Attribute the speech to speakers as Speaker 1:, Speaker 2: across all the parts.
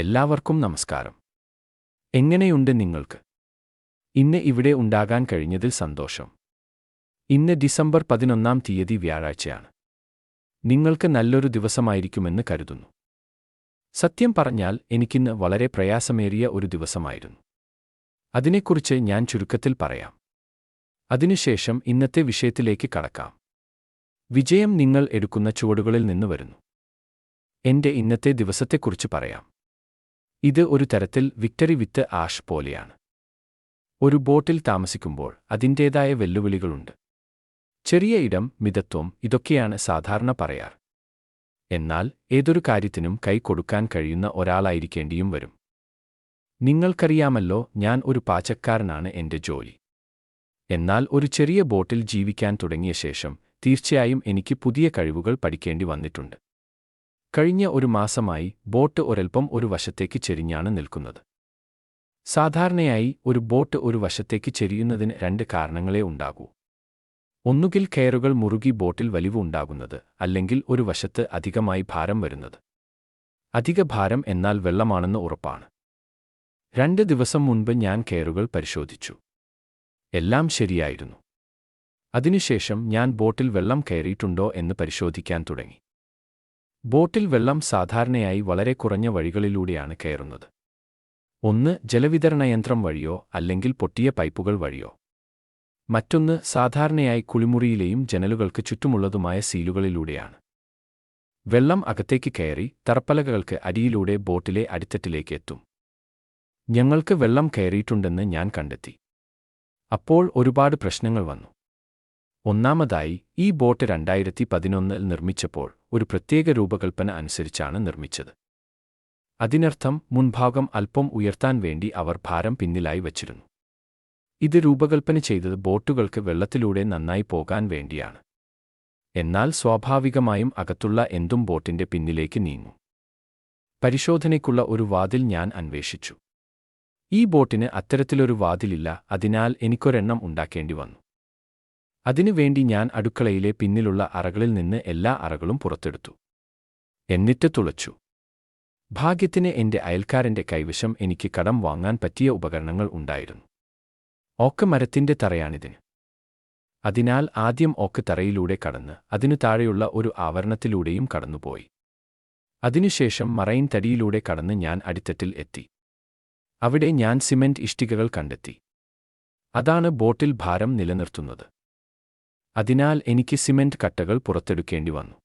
Speaker 1: എല്ലാവർക്കും നമസ്കാരം എങ്ങനെയുണ്ട് നിങ്ങൾക്ക് ഇന്ന് ഇവിടെ ഉണ്ടാകാൻ കഴിഞ്ഞതിൽ സന്തോഷം ഇന്ന് ഡിസംബർ പതിനൊന്നാം തീയതി വ്യാഴാഴ്ചയാണ് നിങ്ങൾക്ക് നല്ലൊരു ദിവസമായിരിക്കുമെന്ന് കരുതുന്നു സത്യം പറഞ്ഞാൽ എനിക്കിന്ന് വളരെ പ്രയാസമേറിയ ഒരു ദിവസമായിരുന്നു അതിനെക്കുറിച്ച് ഞാൻ ചുരുക്കത്തിൽ പറയാം അതിനുശേഷം ഇന്നത്തെ വിഷയത്തിലേക്ക് കടക്കാം വിജയം നിങ്ങൾ എടുക്കുന്ന ചുവടുകളിൽ നിന്ന് വരുന്നു എൻ്റെ ഇന്നത്തെ ദിവസത്തെക്കുറിച്ച് പറയാം ഇത് ഒരു തരത്തിൽ വിക്ടറി വിത്ത് ആഷ് പോലെയാണ് ഒരു ബോട്ടിൽ താമസിക്കുമ്പോൾ അതിൻ്റേതായ വെല്ലുവിളികളുണ്ട് ചെറിയ ഇടം മിതത്വം ഇതൊക്കെയാണ് സാധാരണ പറയാർ എന്നാൽ ഏതൊരു കാര്യത്തിനും കൈ കൊടുക്കാൻ കഴിയുന്ന ഒരാളായിരിക്കേണ്ടിയും വരും നിങ്ങൾക്കറിയാമല്ലോ ഞാൻ ഒരു പാചകക്കാരനാണ് എൻ്റെ ജോലി എന്നാൽ ഒരു ചെറിയ ബോട്ടിൽ ജീവിക്കാൻ തുടങ്ങിയ ശേഷം തീർച്ചയായും എനിക്ക് പുതിയ കഴിവുകൾ പഠിക്കേണ്ടി വന്നിട്ടുണ്ട് കഴിഞ്ഞ ഒരു മാസമായി ബോട്ട് ഒരൽപ്പം ഒരു വശത്തേക്ക് ചെരിഞ്ഞാണ് നിൽക്കുന്നത് സാധാരണയായി ഒരു ബോട്ട് ഒരു വശത്തേക്ക് ചെരിയുന്നതിന് രണ്ട് കാരണങ്ങളേ ഉണ്ടാകൂ ഒന്നുകിൽ കയറുകൾ മുറുകി ബോട്ടിൽ വലിവ് ഉണ്ടാകുന്നത് അല്ലെങ്കിൽ ഒരു വശത്ത് അധികമായി ഭാരം വരുന്നത് അധിക ഭാരം എന്നാൽ വെള്ളമാണെന്ന് ഉറപ്പാണ് രണ്ട് ദിവസം മുൻപ് ഞാൻ കയറുകൾ പരിശോധിച്ചു എല്ലാം ശരിയായിരുന്നു അതിനുശേഷം ഞാൻ ബോട്ടിൽ വെള്ളം കയറിയിട്ടുണ്ടോ എന്ന് പരിശോധിക്കാൻ തുടങ്ങി ബോട്ടിൽ വെള്ളം സാധാരണയായി വളരെ കുറഞ്ഞ വഴികളിലൂടെയാണ് കയറുന്നത് ഒന്ന് ജലവിതരണ യന്ത്രം വഴിയോ അല്ലെങ്കിൽ പൊട്ടിയ പൈപ്പുകൾ വഴിയോ മറ്റൊന്ന് സാധാരണയായി കുളിമുറിയിലെയും ജനലുകൾക്ക് ചുറ്റുമുള്ളതുമായ സീലുകളിലൂടെയാണ് വെള്ളം അകത്തേക്ക് കയറി തറപ്പലകൾക്ക് അടിയിലൂടെ ബോട്ടിലെ അടിത്തട്ടിലേക്ക് എത്തും ഞങ്ങൾക്ക് വെള്ളം കയറിയിട്ടുണ്ടെന്ന് ഞാൻ കണ്ടെത്തി അപ്പോൾ ഒരുപാട് പ്രശ്നങ്ങൾ വന്നു ഒന്നാമതായി ഈ ബോട്ട് രണ്ടായിരത്തി പതിനൊന്നിൽ നിർമ്മിച്ചപ്പോൾ ഒരു പ്രത്യേക രൂപകൽപ്പന അനുസരിച്ചാണ് നിർമ്മിച്ചത് അതിനർത്ഥം മുൻഭാഗം അല്പം ഉയർത്താൻ വേണ്ടി അവർ ഭാരം പിന്നിലായി വച്ചിരുന്നു ഇത് രൂപകൽപ്പന ചെയ്തത് ബോട്ടുകൾക്ക് വെള്ളത്തിലൂടെ നന്നായി പോകാൻ വേണ്ടിയാണ് എന്നാൽ സ്വാഭാവികമായും അകത്തുള്ള എന്തും ബോട്ടിന്റെ പിന്നിലേക്ക് നീങ്ങും പരിശോധനയ്ക്കുള്ള ഒരു വാതിൽ ഞാൻ അന്വേഷിച്ചു ഈ ബോട്ടിന് അത്തരത്തിലൊരു വാതിലില്ല അതിനാൽ എനിക്കൊരെണ്ണം ഉണ്ടാക്കേണ്ടി വന്നു അതിനുവേണ്ടി ഞാൻ അടുക്കളയിലെ പിന്നിലുള്ള അറകളിൽ നിന്ന് എല്ലാ അറകളും പുറത്തെടുത്തു എന്നിട്ട് തുളച്ചു ഭാഗ്യത്തിന് എന്റെ അയൽക്കാരന്റെ കൈവശം എനിക്ക് കടം വാങ്ങാൻ പറ്റിയ ഉപകരണങ്ങൾ ഉണ്ടായിരുന്നു ഓക്ക് മരത്തിന്റെ തറയാണിതിന് അതിനാൽ ആദ്യം ഓക്ക് തറയിലൂടെ കടന്ന് അതിനു താഴെയുള്ള ഒരു ആവരണത്തിലൂടെയും കടന്നുപോയി അതിനുശേഷം മറൈൻ തടിയിലൂടെ കടന്ന് ഞാൻ അടിത്തട്ടിൽ എത്തി അവിടെ ഞാൻ സിമെന്റ് ഇഷ്ടികകൾ കണ്ടെത്തി അതാണ് ബോട്ടിൽ ഭാരം നിലനിർത്തുന്നത് അതിനാൽ എനിക്ക് സിമന്റ് കട്ടകൾ പുറത്തെടുക്കേണ്ടി വന്നു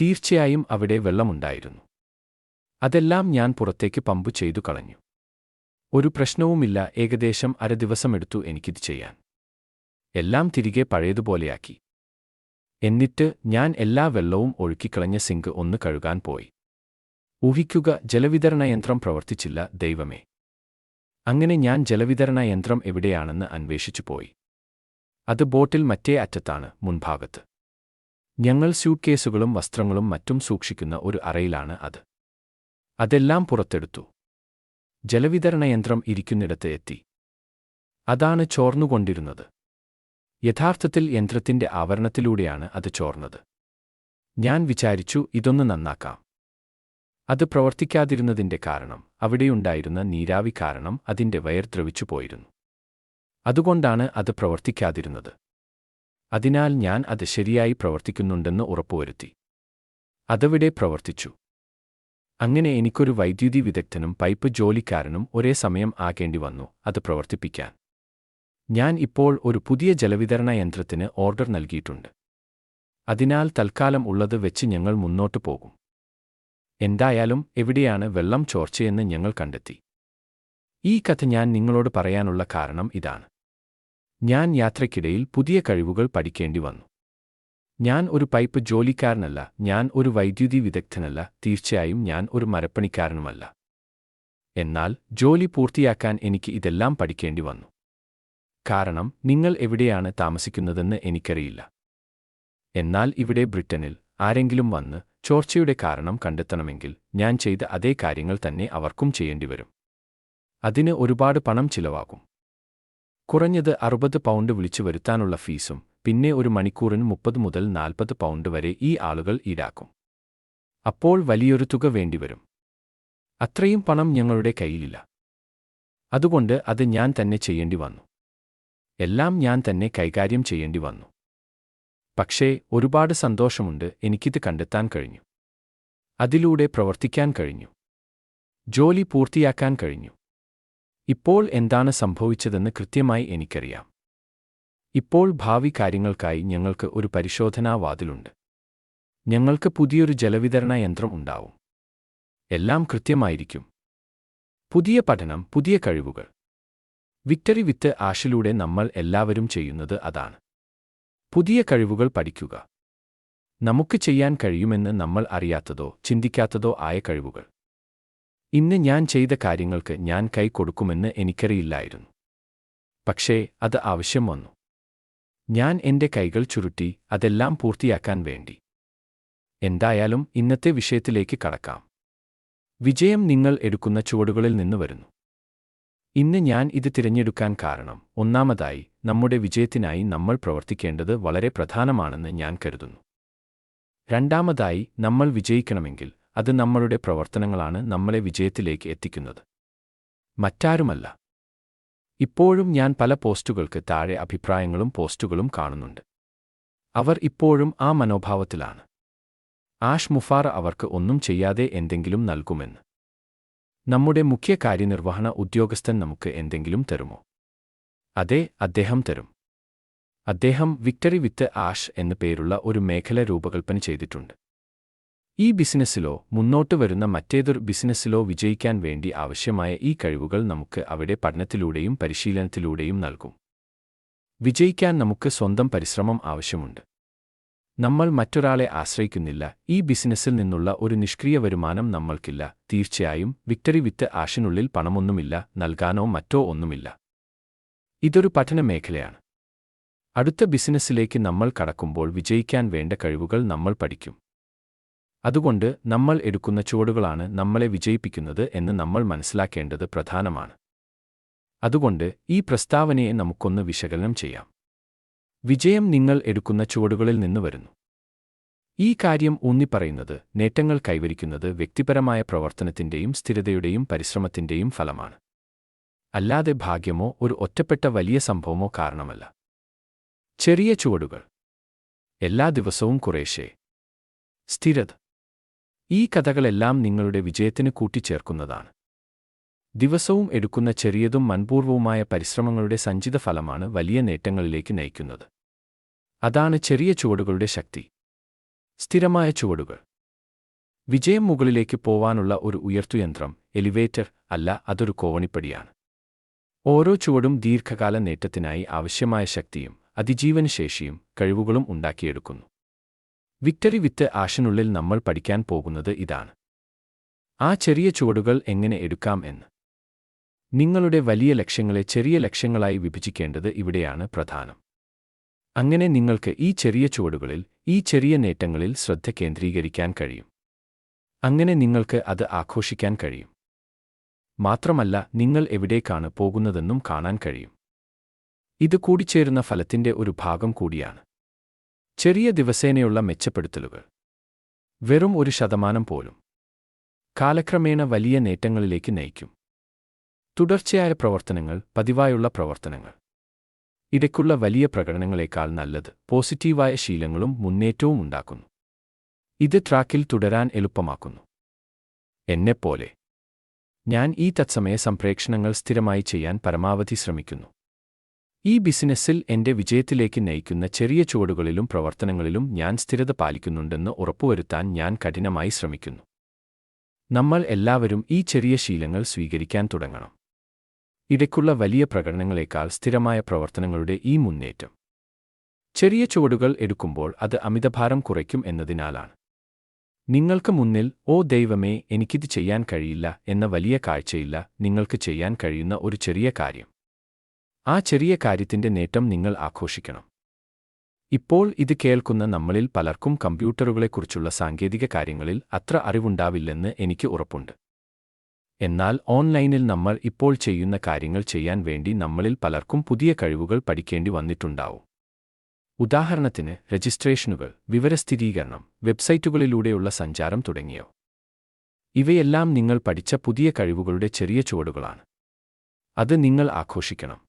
Speaker 1: തീർച്ചയായും അവിടെ വെള്ളമുണ്ടായിരുന്നു അതെല്ലാം ഞാൻ പുറത്തേക്ക് പമ്പ് ചെയ്തു കളഞ്ഞു ഒരു പ്രശ്നവുമില്ല ഏകദേശം അര ദിവസമെടുത്തു എനിക്കിത് ചെയ്യാൻ എല്ലാം തിരികെ പഴയതുപോലെയാക്കി എന്നിട്ട് ഞാൻ എല്ലാ വെള്ളവും ഒഴുക്കിക്കളഞ്ഞ സിങ്ക് ഒന്ന് കഴുകാൻ പോയി ഊഹിക്കുക ജലവിതരണ യന്ത്രം പ്രവർത്തിച്ചില്ല ദൈവമേ അങ്ങനെ ഞാൻ ജലവിതരണ യന്ത്രം എവിടെയാണെന്ന് അന്വേഷിച്ചു പോയി അത് ബോട്ടിൽ മറ്റേ അറ്റത്താണ് മുൻഭാഗത്ത് ഞങ്ങൾ സ്യൂട്ട്കേസുകളും വസ്ത്രങ്ങളും മറ്റും സൂക്ഷിക്കുന്ന ഒരു അറയിലാണ് അത് അതെല്ലാം പുറത്തെടുത്തു ജലവിതരണയന്ത്രം ഇരിക്കുന്നിടത്ത് എത്തി അതാണ് ചോർന്നുകൊണ്ടിരുന്നത് യഥാർത്ഥത്തിൽ യന്ത്രത്തിന്റെ ആവരണത്തിലൂടെയാണ് അത് ചോർന്നത് ഞാൻ വിചാരിച്ചു ഇതൊന്ന് നന്നാക്കാം അത് പ്രവർത്തിക്കാതിരുന്നതിന്റെ കാരണം അവിടെയുണ്ടായിരുന്ന നീരാവി കാരണം അതിന്റെ വയർ ദ്രവിച്ചു പോയിരുന്നു അതുകൊണ്ടാണ് അത് പ്രവർത്തിക്കാതിരുന്നത് അതിനാൽ ഞാൻ അത് ശരിയായി പ്രവർത്തിക്കുന്നുണ്ടെന്ന് ഉറപ്പുവരുത്തി അതവിടെ പ്രവർത്തിച്ചു അങ്ങനെ എനിക്കൊരു വൈദ്യുതി വിദഗ്ധനും പൈപ്പ് ജോലിക്കാരനും ഒരേ സമയം ആകേണ്ടി വന്നു അത് പ്രവർത്തിപ്പിക്കാൻ ഞാൻ ഇപ്പോൾ ഒരു പുതിയ ജലവിതരണ യന്ത്രത്തിന് ഓർഡർ നൽകിയിട്ടുണ്ട് അതിനാൽ തൽക്കാലം ഉള്ളത് വെച്ച് ഞങ്ങൾ മുന്നോട്ട് പോകും എന്തായാലും എവിടെയാണ് വെള്ളം ചോർച്ചയെന്ന് ഞങ്ങൾ കണ്ടെത്തി ഈ കഥ ഞാൻ നിങ്ങളോട് പറയാനുള്ള കാരണം ഇതാണ് ഞാൻ യാത്രയ്ക്കിടയിൽ പുതിയ കഴിവുകൾ പഠിക്കേണ്ടി വന്നു ഞാൻ ഒരു പൈപ്പ് ജോലിക്കാരനല്ല ഞാൻ ഒരു വൈദ്യുതി വിദഗ്ധനല്ല തീർച്ചയായും ഞാൻ ഒരു മരപ്പണിക്കാരനുമല്ല എന്നാൽ ജോലി പൂർത്തിയാക്കാൻ എനിക്ക് ഇതെല്ലാം പഠിക്കേണ്ടി വന്നു കാരണം നിങ്ങൾ എവിടെയാണ് താമസിക്കുന്നതെന്ന് എനിക്കറിയില്ല എന്നാൽ ഇവിടെ ബ്രിട്ടനിൽ ആരെങ്കിലും വന്ന് ചോർച്ചയുടെ കാരണം കണ്ടെത്തണമെങ്കിൽ ഞാൻ ചെയ്ത അതേ കാര്യങ്ങൾ തന്നെ അവർക്കും ചെയ്യേണ്ടിവരും അതിന് ഒരുപാട് പണം ചിലവാകും കുറഞ്ഞത് അറുപത് പൗണ്ട് വിളിച്ചു വരുത്താനുള്ള ഫീസും പിന്നെ ഒരു മണിക്കൂറിന് മുപ്പത് മുതൽ നാൽപ്പത് പൗണ്ട് വരെ ഈ ആളുകൾ ഈടാക്കും അപ്പോൾ വലിയൊരു തുക വേണ്ടിവരും അത്രയും പണം ഞങ്ങളുടെ കയ്യിലില്ല അതുകൊണ്ട് അത് ഞാൻ തന്നെ ചെയ്യേണ്ടി വന്നു എല്ലാം ഞാൻ തന്നെ കൈകാര്യം ചെയ്യേണ്ടി വന്നു പക്ഷേ ഒരുപാട് സന്തോഷമുണ്ട് എനിക്കിത് കണ്ടെത്താൻ കഴിഞ്ഞു അതിലൂടെ പ്രവർത്തിക്കാൻ കഴിഞ്ഞു ജോലി പൂർത്തിയാക്കാൻ കഴിഞ്ഞു ഇപ്പോൾ എന്താണ് സംഭവിച്ചതെന്ന് കൃത്യമായി എനിക്കറിയാം ഇപ്പോൾ ഭാവി കാര്യങ്ങൾക്കായി ഞങ്ങൾക്ക് ഒരു പരിശോധനാ വാതിലുണ്ട് ഞങ്ങൾക്ക് പുതിയൊരു ജലവിതരണ യന്ത്രം ഉണ്ടാവും എല്ലാം കൃത്യമായിരിക്കും പുതിയ പഠനം പുതിയ കഴിവുകൾ വിക്ടറി വിത്ത് ആഷിലൂടെ നമ്മൾ എല്ലാവരും ചെയ്യുന്നത് അതാണ് പുതിയ കഴിവുകൾ പഠിക്കുക നമുക്ക് ചെയ്യാൻ കഴിയുമെന്ന് നമ്മൾ അറിയാത്തതോ ചിന്തിക്കാത്തതോ ആയ കഴിവുകൾ ഇന്ന് ഞാൻ ചെയ്ത കാര്യങ്ങൾക്ക് ഞാൻ കൈ കൊടുക്കുമെന്ന് എനിക്കറിയില്ലായിരുന്നു പക്ഷേ അത് ആവശ്യം വന്നു ഞാൻ എൻ്റെ കൈകൾ ചുരുട്ടി അതെല്ലാം പൂർത്തിയാക്കാൻ വേണ്ടി എന്തായാലും ഇന്നത്തെ വിഷയത്തിലേക്ക് കടക്കാം വിജയം നിങ്ങൾ എടുക്കുന്ന ചുവടുകളിൽ നിന്ന് വരുന്നു ഇന്ന് ഞാൻ ഇത് തിരഞ്ഞെടുക്കാൻ കാരണം ഒന്നാമതായി നമ്മുടെ വിജയത്തിനായി നമ്മൾ പ്രവർത്തിക്കേണ്ടത് വളരെ പ്രധാനമാണെന്ന് ഞാൻ കരുതുന്നു രണ്ടാമതായി നമ്മൾ വിജയിക്കണമെങ്കിൽ അത് നമ്മളുടെ പ്രവർത്തനങ്ങളാണ് നമ്മളെ വിജയത്തിലേക്ക് എത്തിക്കുന്നത് മറ്റാരുമല്ല ഇപ്പോഴും ഞാൻ പല പോസ്റ്റുകൾക്ക് താഴെ അഭിപ്രായങ്ങളും പോസ്റ്റുകളും കാണുന്നുണ്ട് അവർ ഇപ്പോഴും ആ മനോഭാവത്തിലാണ് ആഷ് മുഫാർ അവർക്ക് ഒന്നും ചെയ്യാതെ എന്തെങ്കിലും നൽകുമെന്ന് നമ്മുടെ മുഖ്യ കാര്യനിർവഹണ ഉദ്യോഗസ്ഥൻ നമുക്ക് എന്തെങ്കിലും തരുമോ അതെ അദ്ദേഹം തരും അദ്ദേഹം വിക്ടറി വിത്ത് ആഷ് എന്നു പേരുള്ള ഒരു മേഖല രൂപകൽപ്പന ചെയ്തിട്ടുണ്ട് ഈ ബിസിനസ്സിലോ മുന്നോട്ട് വരുന്ന മറ്റേതൊരു ബിസിനസ്സിലോ വിജയിക്കാൻ വേണ്ടി ആവശ്യമായ ഈ കഴിവുകൾ നമുക്ക് അവിടെ പഠനത്തിലൂടെയും പരിശീലനത്തിലൂടെയും നൽകും വിജയിക്കാൻ നമുക്ക് സ്വന്തം പരിശ്രമം ആവശ്യമുണ്ട് നമ്മൾ മറ്റൊരാളെ ആശ്രയിക്കുന്നില്ല ഈ ബിസിനസ്സിൽ നിന്നുള്ള ഒരു നിഷ്ക്രിയ വരുമാനം നമ്മൾക്കില്ല തീർച്ചയായും വിക്ടറി വിത്ത് ആഷിനുള്ളിൽ പണമൊന്നുമില്ല നൽകാനോ മറ്റോ ഒന്നുമില്ല ഇതൊരു പഠനമേഖലയാണ് അടുത്ത ബിസിനസ്സിലേക്ക് നമ്മൾ കടക്കുമ്പോൾ വിജയിക്കാൻ വേണ്ട കഴിവുകൾ നമ്മൾ പഠിക്കും അതുകൊണ്ട് നമ്മൾ എടുക്കുന്ന ചുവടുകളാണ് നമ്മളെ വിജയിപ്പിക്കുന്നത് എന്ന് നമ്മൾ മനസ്സിലാക്കേണ്ടത് പ്രധാനമാണ് അതുകൊണ്ട് ഈ പ്രസ്താവനയെ നമുക്കൊന്ന് വിശകലനം ചെയ്യാം വിജയം നിങ്ങൾ എടുക്കുന്ന ചുവടുകളിൽ നിന്ന് വരുന്നു ഈ കാര്യം ഊന്നിപ്പറയുന്നത് നേട്ടങ്ങൾ കൈവരിക്കുന്നത് വ്യക്തിപരമായ പ്രവർത്തനത്തിന്റെയും സ്ഥിരതയുടെയും പരിശ്രമത്തിന്റെയും ഫലമാണ് അല്ലാതെ ഭാഗ്യമോ ഒരു ഒറ്റപ്പെട്ട വലിയ സംഭവമോ കാരണമല്ല ചെറിയ ചുവടുകൾ എല്ലാ ദിവസവും കുറേശേ സ്ഥിരത ഈ കഥകളെല്ലാം നിങ്ങളുടെ വിജയത്തിന് കൂട്ടിച്ചേർക്കുന്നതാണ് ദിവസവും എടുക്കുന്ന ചെറിയതും മൺപൂർവവുമായ പരിശ്രമങ്ങളുടെ സഞ്ചിത ഫലമാണ് വലിയ നേട്ടങ്ങളിലേക്ക് നയിക്കുന്നത് അതാണ് ചെറിയ ചുവടുകളുടെ ശക്തി സ്ഥിരമായ ചുവടുകൾ വിജയം മുകളിലേക്ക് പോവാനുള്ള ഒരു ഉയർത്തുയന്ത്രം എലിവേറ്റർ അല്ല അതൊരു കോവണിപ്പടിയാണ് ഓരോ ചുവടും ദീർഘകാല നേട്ടത്തിനായി ആവശ്യമായ ശക്തിയും അതിജീവനശേഷിയും കഴിവുകളും ഉണ്ടാക്കിയെടുക്കുന്നു വിക്ടറി വിത്ത് ആഷനുള്ളിൽ നമ്മൾ പഠിക്കാൻ പോകുന്നത് ഇതാണ് ആ ചെറിയ ചുവടുകൾ എങ്ങനെ എടുക്കാം എന്ന് നിങ്ങളുടെ വലിയ ലക്ഷ്യങ്ങളെ ചെറിയ ലക്ഷ്യങ്ങളായി വിഭജിക്കേണ്ടത് ഇവിടെയാണ് പ്രധാനം അങ്ങനെ നിങ്ങൾക്ക് ഈ ചെറിയ ചുവടുകളിൽ ഈ ചെറിയ നേട്ടങ്ങളിൽ ശ്രദ്ധ കേന്ദ്രീകരിക്കാൻ കഴിയും അങ്ങനെ നിങ്ങൾക്ക് അത് ആഘോഷിക്കാൻ കഴിയും മാത്രമല്ല നിങ്ങൾ എവിടേക്കാണ് പോകുന്നതെന്നും കാണാൻ കഴിയും ഇത് കൂടിച്ചേരുന്ന ഫലത്തിന്റെ ഒരു ഭാഗം കൂടിയാണ് ചെറിയ ദിവസേനയുള്ള മെച്ചപ്പെടുത്തലുകൾ വെറും ഒരു ശതമാനം പോലും കാലക്രമേണ വലിയ നേട്ടങ്ങളിലേക്ക് നയിക്കും തുടർച്ചയായ പ്രവർത്തനങ്ങൾ പതിവായുള്ള പ്രവർത്തനങ്ങൾ ഇടയ്ക്കുള്ള വലിയ പ്രകടനങ്ങളേക്കാൾ നല്ലത് പോസിറ്റീവായ ശീലങ്ങളും മുന്നേറ്റവും ഉണ്ടാക്കുന്നു ഇത് ട്രാക്കിൽ തുടരാൻ എളുപ്പമാക്കുന്നു എന്നെപ്പോലെ ഞാൻ ഈ തത്സമയ സംപ്രേക്ഷണങ്ങൾ സ്ഥിരമായി ചെയ്യാൻ പരമാവധി ശ്രമിക്കുന്നു ഈ ബിസിനസ്സിൽ എന്റെ വിജയത്തിലേക്ക് നയിക്കുന്ന ചെറിയ ചുവടുകളിലും പ്രവർത്തനങ്ങളിലും ഞാൻ സ്ഥിരത പാലിക്കുന്നുണ്ടെന്ന് ഉറപ്പുവരുത്താൻ ഞാൻ കഠിനമായി ശ്രമിക്കുന്നു നമ്മൾ എല്ലാവരും ഈ ചെറിയ ശീലങ്ങൾ സ്വീകരിക്കാൻ തുടങ്ങണം ഇടയ്ക്കുള്ള വലിയ പ്രകടനങ്ങളേക്കാൾ സ്ഥിരമായ പ്രവർത്തനങ്ങളുടെ ഈ മുന്നേറ്റം ചെറിയ ചുവടുകൾ എടുക്കുമ്പോൾ അത് അമിതഭാരം കുറയ്ക്കും എന്നതിനാലാണ് നിങ്ങൾക്ക് മുന്നിൽ ഓ ദൈവമേ എനിക്കിത് ചെയ്യാൻ കഴിയില്ല എന്ന വലിയ കാഴ്ചയില്ല നിങ്ങൾക്ക് ചെയ്യാൻ കഴിയുന്ന ഒരു ചെറിയ കാര്യം ആ ചെറിയ കാര്യത്തിന്റെ നേട്ടം നിങ്ങൾ ആഘോഷിക്കണം ഇപ്പോൾ ഇത് കേൾക്കുന്ന നമ്മളിൽ പലർക്കും കമ്പ്യൂട്ടറുകളെക്കുറിച്ചുള്ള സാങ്കേതിക കാര്യങ്ങളിൽ അത്ര അറിവുണ്ടാവില്ലെന്ന് എനിക്ക് ഉറപ്പുണ്ട് എന്നാൽ ഓൺലൈനിൽ നമ്മൾ ഇപ്പോൾ ചെയ്യുന്ന കാര്യങ്ങൾ ചെയ്യാൻ വേണ്ടി നമ്മളിൽ പലർക്കും പുതിയ കഴിവുകൾ പഠിക്കേണ്ടി വന്നിട്ടുണ്ടാവും ഉദാഹരണത്തിന് രജിസ്ട്രേഷനുകൾ വിവരസ്ഥിരീകരണം വെബ്സൈറ്റുകളിലൂടെയുള്ള സഞ്ചാരം തുടങ്ങിയോ ഇവയെല്ലാം നിങ്ങൾ പഠിച്ച പുതിയ കഴിവുകളുടെ ചെറിയ ചുവടുകളാണ് അത് നിങ്ങൾ ആഘോഷിക്കണം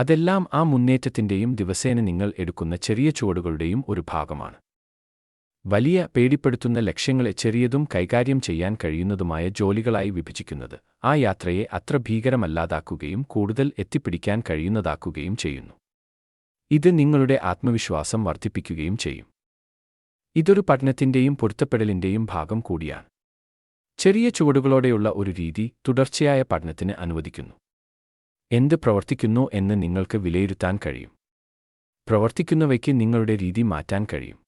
Speaker 1: അതെല്ലാം ആ മുന്നേറ്റത്തിൻ്റെയും ദിവസേന നിങ്ങൾ എടുക്കുന്ന ചെറിയ ചുവടുകളുടെയും ഒരു ഭാഗമാണ് വലിയ പേടിപ്പെടുത്തുന്ന ലക്ഷ്യങ്ങളെ ചെറിയതും കൈകാര്യം ചെയ്യാൻ കഴിയുന്നതുമായ ജോലികളായി വിഭജിക്കുന്നത് ആ യാത്രയെ അത്ര ഭീകരമല്ലാതാക്കുകയും കൂടുതൽ എത്തിപ്പിടിക്കാൻ കഴിയുന്നതാക്കുകയും ചെയ്യുന്നു ഇത് നിങ്ങളുടെ ആത്മവിശ്വാസം വർദ്ധിപ്പിക്കുകയും ചെയ്യും ഇതൊരു പഠനത്തിൻ്റെയും പൊരുത്തപ്പെടലിൻ്റെയും ഭാഗം കൂടിയാണ് ചെറിയ ചുവടുകളോടെയുള്ള ഒരു രീതി തുടർച്ചയായ പഠനത്തിന് അനുവദിക്കുന്നു എന്ത് പ്രവർത്തിക്കുന്നു എന്ന് നിങ്ങൾക്ക് വിലയിരുത്താൻ കഴിയും പ്രവർത്തിക്കുന്നവയ്ക്ക് നിങ്ങളുടെ രീതി മാറ്റാൻ കഴിയും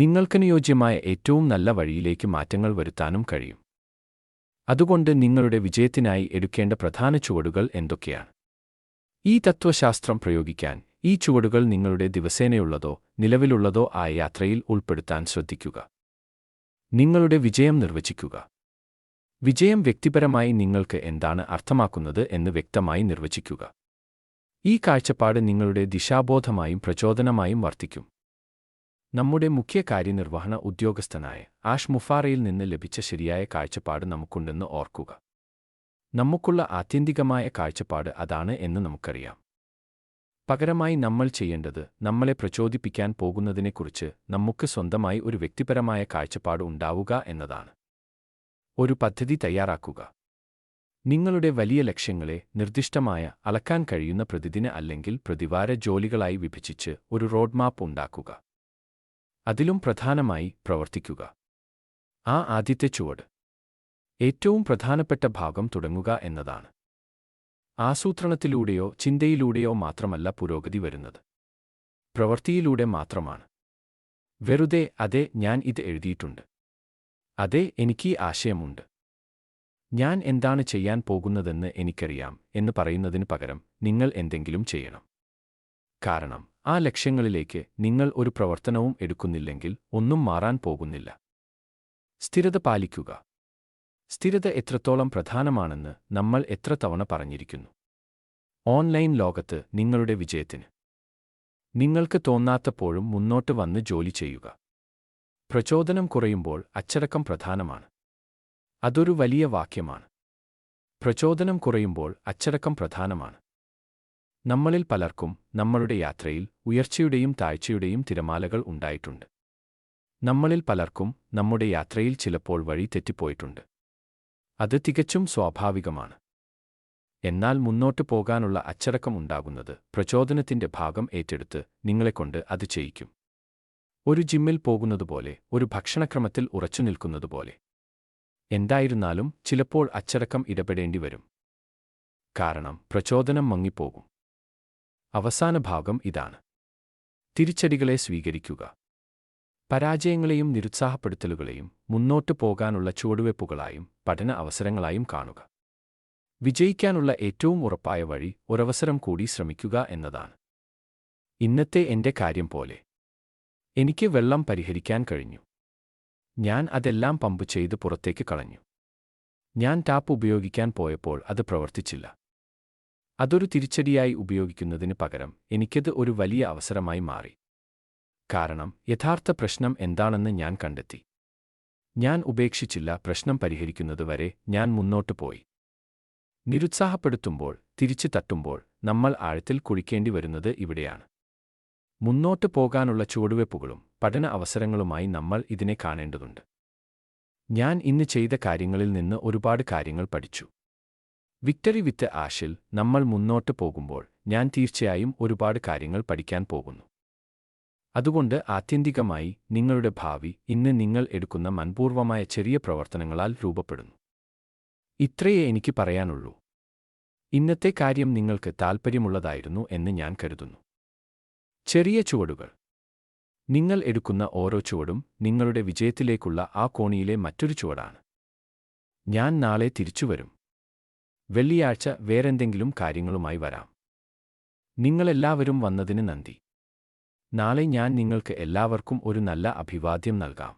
Speaker 1: നിങ്ങൾക്കനുയോജ്യമായ ഏറ്റവും നല്ല വഴിയിലേക്ക് മാറ്റങ്ങൾ വരുത്താനും കഴിയും അതുകൊണ്ട് നിങ്ങളുടെ വിജയത്തിനായി എടുക്കേണ്ട പ്രധാന ചുവടുകൾ എന്തൊക്കെയാണ് ഈ തത്വശാസ്ത്രം പ്രയോഗിക്കാൻ ഈ ചുവടുകൾ നിങ്ങളുടെ ദിവസേനയുള്ളതോ നിലവിലുള്ളതോ ആയ യാത്രയിൽ ഉൾപ്പെടുത്താൻ ശ്രദ്ധിക്കുക നിങ്ങളുടെ വിജയം നിർവചിക്കുക വിജയം വ്യക്തിപരമായി നിങ്ങൾക്ക് എന്താണ് അർത്ഥമാക്കുന്നത് എന്ന് വ്യക്തമായി നിർവചിക്കുക ഈ കാഴ്ചപ്പാട് നിങ്ങളുടെ ദിശാബോധമായും പ്രചോദനമായും വർദ്ധിക്കും നമ്മുടെ മുഖ്യ കാര്യനിർവഹണ ഉദ്യോഗസ്ഥനായ ആഷ് മുഫാറയിൽ നിന്ന് ലഭിച്ച ശരിയായ കാഴ്ചപ്പാട് നമുക്കുണ്ടെന്ന് ഓർക്കുക നമുക്കുള്ള ആത്യന്തികമായ കാഴ്ചപ്പാട് അതാണ് എന്ന് നമുക്കറിയാം പകരമായി നമ്മൾ ചെയ്യേണ്ടത് നമ്മളെ പ്രചോദിപ്പിക്കാൻ പോകുന്നതിനെക്കുറിച്ച് നമുക്ക് സ്വന്തമായി ഒരു വ്യക്തിപരമായ കാഴ്ചപ്പാട് ഉണ്ടാവുക എന്നതാണ് ഒരു പദ്ധതി തയ്യാറാക്കുക നിങ്ങളുടെ വലിയ ലക്ഷ്യങ്ങളെ നിർദ്ദിഷ്ടമായ അളക്കാൻ കഴിയുന്ന പ്രതിദിന അല്ലെങ്കിൽ പ്രതിവാര ജോലികളായി വിഭജിച്ച് ഒരു റോഡ് മാപ്പ് ഉണ്ടാക്കുക അതിലും പ്രധാനമായി പ്രവർത്തിക്കുക ആ ആദ്യത്തെ ചുവട് ഏറ്റവും പ്രധാനപ്പെട്ട ഭാഗം തുടങ്ങുക എന്നതാണ് ആസൂത്രണത്തിലൂടെയോ ചിന്തയിലൂടെയോ മാത്രമല്ല പുരോഗതി വരുന്നത് പ്രവൃത്തിയിലൂടെ മാത്രമാണ് വെറുതെ അതെ ഞാൻ ഇത് എഴുതിയിട്ടുണ്ട് അതെ എനിക്ക് ആശയമുണ്ട് ഞാൻ എന്താണ് ചെയ്യാൻ പോകുന്നതെന്ന് എനിക്കറിയാം എന്ന് പറയുന്നതിന് പകരം നിങ്ങൾ എന്തെങ്കിലും ചെയ്യണം കാരണം ആ ലക്ഷ്യങ്ങളിലേക്ക് നിങ്ങൾ ഒരു പ്രവർത്തനവും എടുക്കുന്നില്ലെങ്കിൽ ഒന്നും മാറാൻ പോകുന്നില്ല സ്ഥിരത പാലിക്കുക സ്ഥിരത എത്രത്തോളം പ്രധാനമാണെന്ന് നമ്മൾ എത്ര തവണ പറഞ്ഞിരിക്കുന്നു ഓൺലൈൻ ലോകത്ത് നിങ്ങളുടെ വിജയത്തിന് നിങ്ങൾക്ക് തോന്നാത്തപ്പോഴും മുന്നോട്ട് വന്ന് ജോലി ചെയ്യുക പ്രചോദനം കുറയുമ്പോൾ അച്ചടക്കം പ്രധാനമാണ് അതൊരു വലിയ വാക്യമാണ് പ്രചോദനം കുറയുമ്പോൾ അച്ചടക്കം പ്രധാനമാണ് നമ്മളിൽ പലർക്കും നമ്മളുടെ യാത്രയിൽ ഉയർച്ചയുടെയും താഴ്ചയുടെയും തിരമാലകൾ ഉണ്ടായിട്ടുണ്ട് നമ്മളിൽ പലർക്കും നമ്മുടെ യാത്രയിൽ ചിലപ്പോൾ വഴി തെറ്റിപ്പോയിട്ടുണ്ട് അത് തികച്ചും സ്വാഭാവികമാണ് എന്നാൽ മുന്നോട്ട് പോകാനുള്ള അച്ചടക്കം ഉണ്ടാകുന്നത് പ്രചോദനത്തിന്റെ ഭാഗം ഏറ്റെടുത്ത് നിങ്ങളെക്കൊണ്ട് അത് ചെയ്യിക്കും ഒരു ജിമ്മിൽ പോകുന്നതുപോലെ ഒരു ഭക്ഷണക്രമത്തിൽ ഉറച്ചുനിൽക്കുന്നതുപോലെ എന്തായിരുന്നാലും ചിലപ്പോൾ അച്ചടക്കം ഇടപെടേണ്ടി വരും കാരണം പ്രചോദനം മങ്ങിപ്പോകും അവസാന ഭാഗം ഇതാണ് തിരിച്ചടികളെ സ്വീകരിക്കുക പരാജയങ്ങളെയും നിരുത്സാഹപ്പെടുത്തലുകളെയും മുന്നോട്ടു പോകാനുള്ള ചുവടുവയ്പ്പുകളായും പഠന അവസരങ്ങളായും കാണുക വിജയിക്കാനുള്ള ഏറ്റവും ഉറപ്പായ വഴി ഒരവസരം കൂടി ശ്രമിക്കുക എന്നതാണ് ഇന്നത്തെ എൻ്റെ കാര്യം പോലെ എനിക്ക് വെള്ളം പരിഹരിക്കാൻ കഴിഞ്ഞു ഞാൻ അതെല്ലാം പമ്പ് ചെയ്ത് പുറത്തേക്ക് കളഞ്ഞു ഞാൻ ടാപ്പ് ഉപയോഗിക്കാൻ പോയപ്പോൾ അത് പ്രവർത്തിച്ചില്ല അതൊരു തിരിച്ചടിയായി ഉപയോഗിക്കുന്നതിന് പകരം എനിക്കത് ഒരു വലിയ അവസരമായി മാറി കാരണം യഥാർത്ഥ പ്രശ്നം എന്താണെന്ന് ഞാൻ കണ്ടെത്തി ഞാൻ ഉപേക്ഷിച്ചില്ല പ്രശ്നം പരിഹരിക്കുന്നതുവരെ ഞാൻ മുന്നോട്ട് പോയി നിരുത്സാഹപ്പെടുത്തുമ്പോൾ തിരിച്ചു തട്ടുമ്പോൾ നമ്മൾ ആഴത്തിൽ കുഴിക്കേണ്ടി വരുന്നത് ഇവിടെയാണ് മുന്നോട്ട് പോകാനുള്ള ചുവടുവയ്പ്പുകളും പഠന അവസരങ്ങളുമായി നമ്മൾ ഇതിനെ കാണേണ്ടതുണ്ട് ഞാൻ ഇന്ന് ചെയ്ത കാര്യങ്ങളിൽ നിന്ന് ഒരുപാട് കാര്യങ്ങൾ പഠിച്ചു വിക്ടറി വിത്ത് ആഷിൽ നമ്മൾ മുന്നോട്ട് പോകുമ്പോൾ ഞാൻ തീർച്ചയായും ഒരുപാട് കാര്യങ്ങൾ പഠിക്കാൻ പോകുന്നു അതുകൊണ്ട് ആത്യന്തികമായി നിങ്ങളുടെ ഭാവി ഇന്ന് നിങ്ങൾ എടുക്കുന്ന മനപൂർവമായ ചെറിയ പ്രവർത്തനങ്ങളാൽ രൂപപ്പെടുന്നു ഇത്രയേ എനിക്ക് പറയാനുള്ളൂ ഇന്നത്തെ കാര്യം നിങ്ങൾക്ക് താൽപ്പര്യമുള്ളതായിരുന്നു എന്ന് ഞാൻ കരുതുന്നു ചെറിയ ചുവടുകൾ നിങ്ങൾ എടുക്കുന്ന ഓരോ ചുവടും നിങ്ങളുടെ വിജയത്തിലേക്കുള്ള ആ കോണിയിലെ മറ്റൊരു ചുവടാണ് ഞാൻ നാളെ തിരിച്ചുവരും വെള്ളിയാഴ്ച വേറെന്തെങ്കിലും കാര്യങ്ങളുമായി വരാം നിങ്ങളെല്ലാവരും വന്നതിന് നന്ദി നാളെ ഞാൻ നിങ്ങൾക്ക് എല്ലാവർക്കും ഒരു നല്ല അഭിവാദ്യം നൽകാം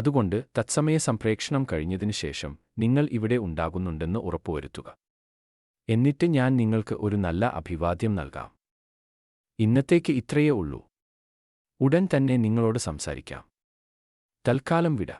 Speaker 1: അതുകൊണ്ട് തത്സമയ സംപ്രേക്ഷണം കഴിഞ്ഞതിന് ശേഷം നിങ്ങൾ ഇവിടെ ഉണ്ടാകുന്നുണ്ടെന്ന് ഉറപ്പുവരുത്തുക എന്നിട്ട് ഞാൻ നിങ്ങൾക്ക് ഒരു നല്ല അഭിവാദ്യം നൽകാം ഇന്നത്തേക്ക് ഇത്രയേ ഉള്ളൂ ഉടൻ തന്നെ നിങ്ങളോട് സംസാരിക്കാം തൽക്കാലം വിട